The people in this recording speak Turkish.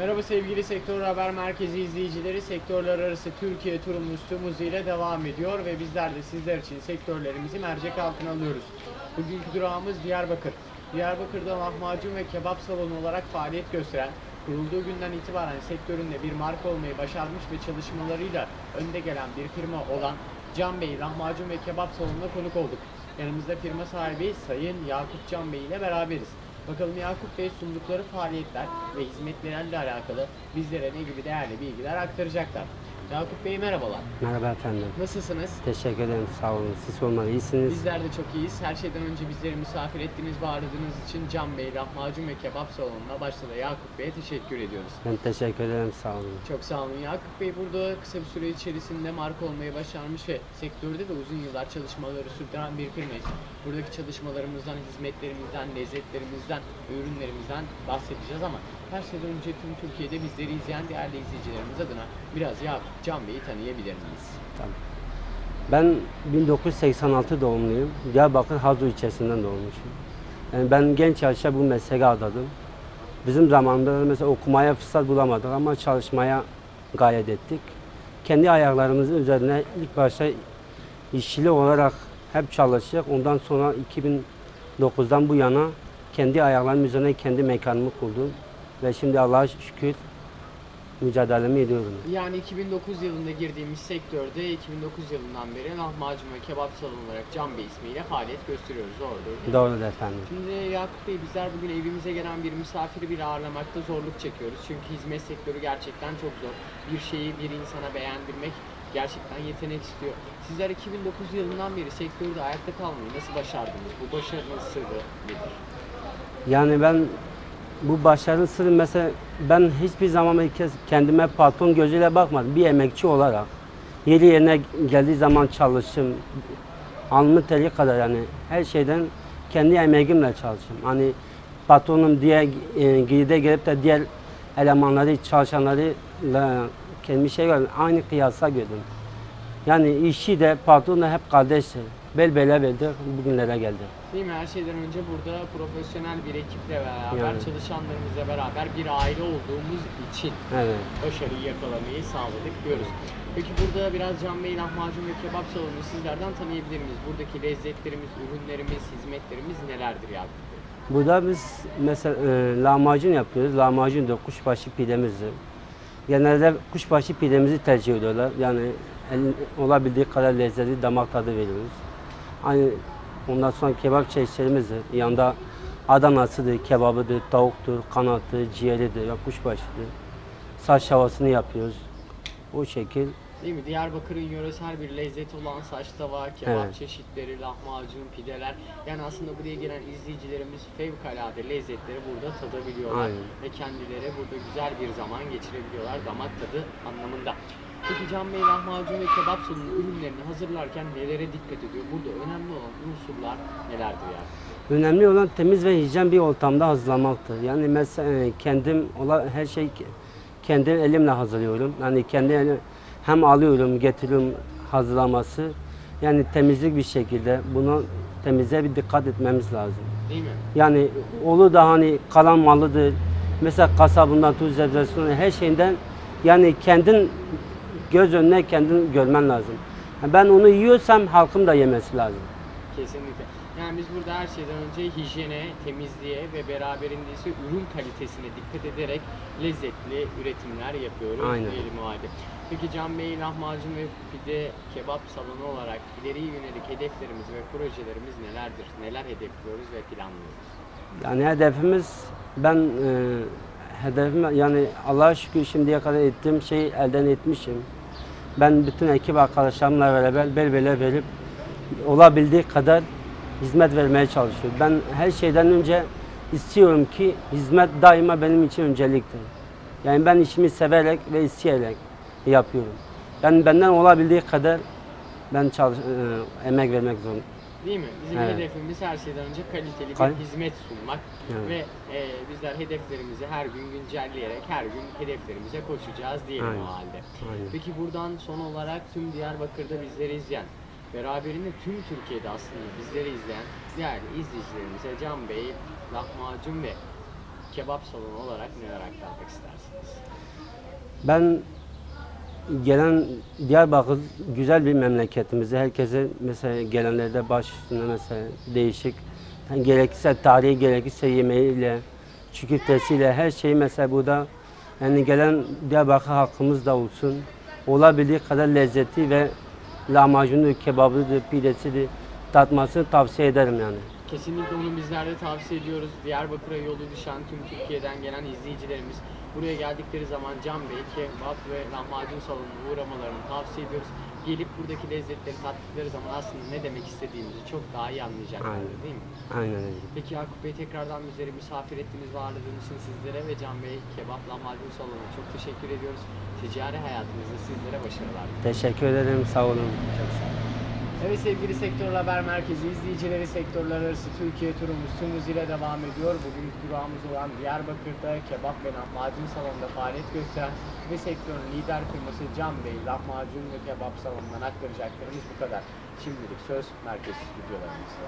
Merhaba sevgili Sektör Haber Merkezi izleyicileri. Sektörler arası Türkiye turumuz tüm hızıyla devam ediyor ve bizler de sizler için sektörlerimizi mercek altına alıyoruz. Bugünkü durağımız Diyarbakır. Diyarbakır'da lahmacun ve kebap salonu olarak faaliyet gösteren, kurulduğu günden itibaren sektöründe bir marka olmayı başarmış ve çalışmalarıyla önde gelen bir firma olan Can Bey Lahmacun ve Kebap Salonu'na konuk olduk. Yanımızda firma sahibi Sayın Yakup Can Bey ile beraberiz. Bakalım Yakup Bey sundukları faaliyetler ve hizmetlerle alakalı bizlere ne gibi değerli bilgiler aktaracaklar. Yakup Bey merhabalar. Merhaba efendim. Nasılsınız? Teşekkür ederim. Sağ olun. Siz sormalı iyisiniz. Bizler de çok iyiyiz. Her şeyden önce bizleri misafir ettiğiniz ve ağırladığınız için Can Bey Lahmacun ve Kebap Salonu'na başta da Yakup Bey'e teşekkür ediyoruz. Ben teşekkür ederim. Sağ olun. Çok sağ olun. Yakup Bey burada kısa bir süre içerisinde marka olmayı başarmış ve sektörde de uzun yıllar çalışmaları sürdüren bir firmayız. Buradaki çalışmalarımızdan, hizmetlerimizden, lezzetlerimizden, ürünlerimizden bahsedeceğiz ama her şeyden önce tüm Türkiye'de bizleri izleyen değerli izleyicilerimiz adına biraz Yakup Can Bey'i tanıyabilir miyiz? Tamam. Ben 1986 doğumluyum. Diyarbakır Hazu ilçesinden doğmuşum. Yani ben genç yaşta bu mesleğe adadım. Bizim zamanında mesela okumaya fırsat bulamadık ama çalışmaya gayret ettik. Kendi ayaklarımızın üzerine ilk başta işçili olarak hep çalıştık. Ondan sonra 2009'dan bu yana kendi ayaklarımın üzerine kendi mekanımı kurdum. Ve şimdi Allah'a şükür mücadelemi ediyorum. Yani 2009 yılında girdiğimiz sektörde 2009 yılından beri lahmacun ve kebap salonu olarak Can Bey ismiyle faaliyet gösteriyoruz. Doğrudur? Doğrudur efendim. Şimdi Yakup Bey bizler bugün evimize gelen bir misafiri bile ağırlamakta zorluk çekiyoruz. Çünkü hizmet sektörü gerçekten çok zor. Bir şeyi bir insana beğendirmek gerçekten yetenek istiyor. Sizler 2009 yılından beri sektörde ayakta kalmayı nasıl başardınız? Bu başarının sırrı nedir? Yani ben bu başarının sırrı mesela ben hiçbir zaman kendime patron gözüyle bakmadım. Bir emekçi olarak yeri yerine geldiği zaman çalıştım. Alnımın teri kadar yani her şeyden kendi emeğimle çalıştım. Hani patronum diye e, gide gelip de diğer elemanları, çalışanlarıyla kendimi şey gördüm. Aynı kıyasa gördüm. Yani işçi de patron da hep kardeştir. Bel bele verdik, bugünlere geldi. Değil mi? Her şeyden önce burada profesyonel bir ekiple beraber, Yani. çalışanlarımızla beraber bir aile olduğumuz için Evet. başarıyı yakalamayı sağladık diyoruz. Peki burada biraz Can Bey lahmacun ve kebap salonu sizlerden tanıyabilir miyiz? Buradaki lezzetlerimiz, ürünlerimiz, hizmetlerimiz nelerdir Bey? Burada biz mesela e, lahmacun yapıyoruz. Lahmacun da kuşbaşı pidemizdir. Genelde kuşbaşı pidemizi tercih ediyorlar. Yani el- olabildiği kadar lezzetli damak tadı veriyoruz. Aynı ondan sonra kebap çeşitlerimizdir. Yanında Adana'sıdır, kebabıdır, tavuktur, kanattır, ciğeridir, ya kuşbaşıdır. Saç havasını yapıyoruz. O şekil. Değil mi? Diyarbakır'ın yöresel bir lezzeti olan saç tava, kebap Evet. çeşitleri, lahmacun, pideler. Yani aslında buraya gelen izleyicilerimiz fevkalade lezzetleri burada tadabiliyorlar. Aynen. Ve kendileri burada güzel bir zaman geçirebiliyorlar damak tadı anlamında. Peki Can Bey lahmacun ve kebap salonu ürünlerini hazırlarken nelere dikkat ediyor? Burada önemli olan unsurlar nelerdir yani? Önemli olan temiz ve hijyen bir ortamda hazırlamaktır. Yani mesela e, kendim ola, her şey ke- kendi elimle hazırlıyorum. Yani kendi elim, hem alıyorum, getiriyorum hazırlaması. Yani temizlik bir şekilde buna temize bir dikkat etmemiz lazım. Değil mi? Yani olur da hani kalan malıdır. Mesela kasabından tuz zebzesinden her şeyinden yani kendin göz önüne kendin görmen lazım. Yani Ben onu yiyorsam halkım da yemesi lazım. Kesinlikle. Yani biz burada her şeyden önce hijyene, temizliğe ve beraberinde ise ürün kalitesine dikkat ederek lezzetli üretimler yapıyoruz Aynen. diyelim o halde. Peki Can Bey lahmacun ve pide kebap salonu olarak ileriye yönelik hedeflerimiz ve projelerimiz nelerdir? Neler hedefliyoruz ve planlıyoruz? Yani hedefimiz ben e, hedefim yani Allah'a şükür şimdiye kadar ettiğim şeyi elden etmişim. Ben bütün ekip arkadaşlarımla beraber bel bele verip olabildiği kadar hizmet vermeye çalışıyorum. Ben her şeyden önce istiyorum ki hizmet daima benim için önceliktir. Yani ben işimi severek ve isteyerek yapıyorum. Yani benden olabildiği kadar ben çalış, e, emek vermek zorundayım. Değil mi? Bizim Evet. hedefimiz her şeyden önce kaliteli Kal- bir hizmet sunmak Evet. ve e, bizler hedeflerimizi her gün güncelleyerek her gün hedeflerimize koşacağız diyelim Aynen. o halde. Aynen. Peki buradan son olarak tüm Diyarbakır'da bizleri izleyen, beraberinde tüm Türkiye'de aslında bizleri izleyen değerli izleyicilerimize Can Bey, lahmacun ve kebap salonu olarak neler aktarmak istersiniz? Ben gelen Diyarbakır güzel bir memleketimizi herkese mesela gelenlerde baş üstüne mesela değişik. Yani gerekirse tarihi gerekirse yemeğiyle çüküftesiyle her şeyi mesela burada. Yani gelen Diyarbakır halkımız da olsun. Olabildiği kadar lezzeti ve lahmacunu, kebabıdır, pidesidir. Tatmasını tavsiye ederim yani. Kesinlikle onu bizler de tavsiye ediyoruz. Diyarbakır'a yolu düşen tüm Türkiye'den gelen izleyicilerimiz buraya geldikleri zaman Can Bey, kebap ve lahmacun salonuna uğramalarını tavsiye ediyoruz. Gelip buradaki lezzetleri tattıkları zaman aslında ne demek istediğimizi çok daha iyi anlayacaklardır Aynen. değil mi? Aynen öyle. Peki Yakup Bey tekrardan bizleri misafir ettiğiniz ve ağırladığınız için sizlere ve Can Bey Kebap Lahmacun Salonu'na çok teşekkür ediyoruz. Ticari hayatınızda sizlere başarılar. Teşekkür ederim. Sağ olun. Çok sağ olun. Evet sevgili Sektör Haber Merkezi izleyicileri sektörler arası Türkiye turumuz tüm hızıyla devam ediyor. Bugünkü durağımız olan Diyarbakır'da kebap ve lahmacun salonunda faaliyet gösteren ve sektörün lider firması Can Bey lahmacun ve kebap salonundan aktaracaklarımız bu kadar. Şimdilik söz merkez stüdyolarımızda.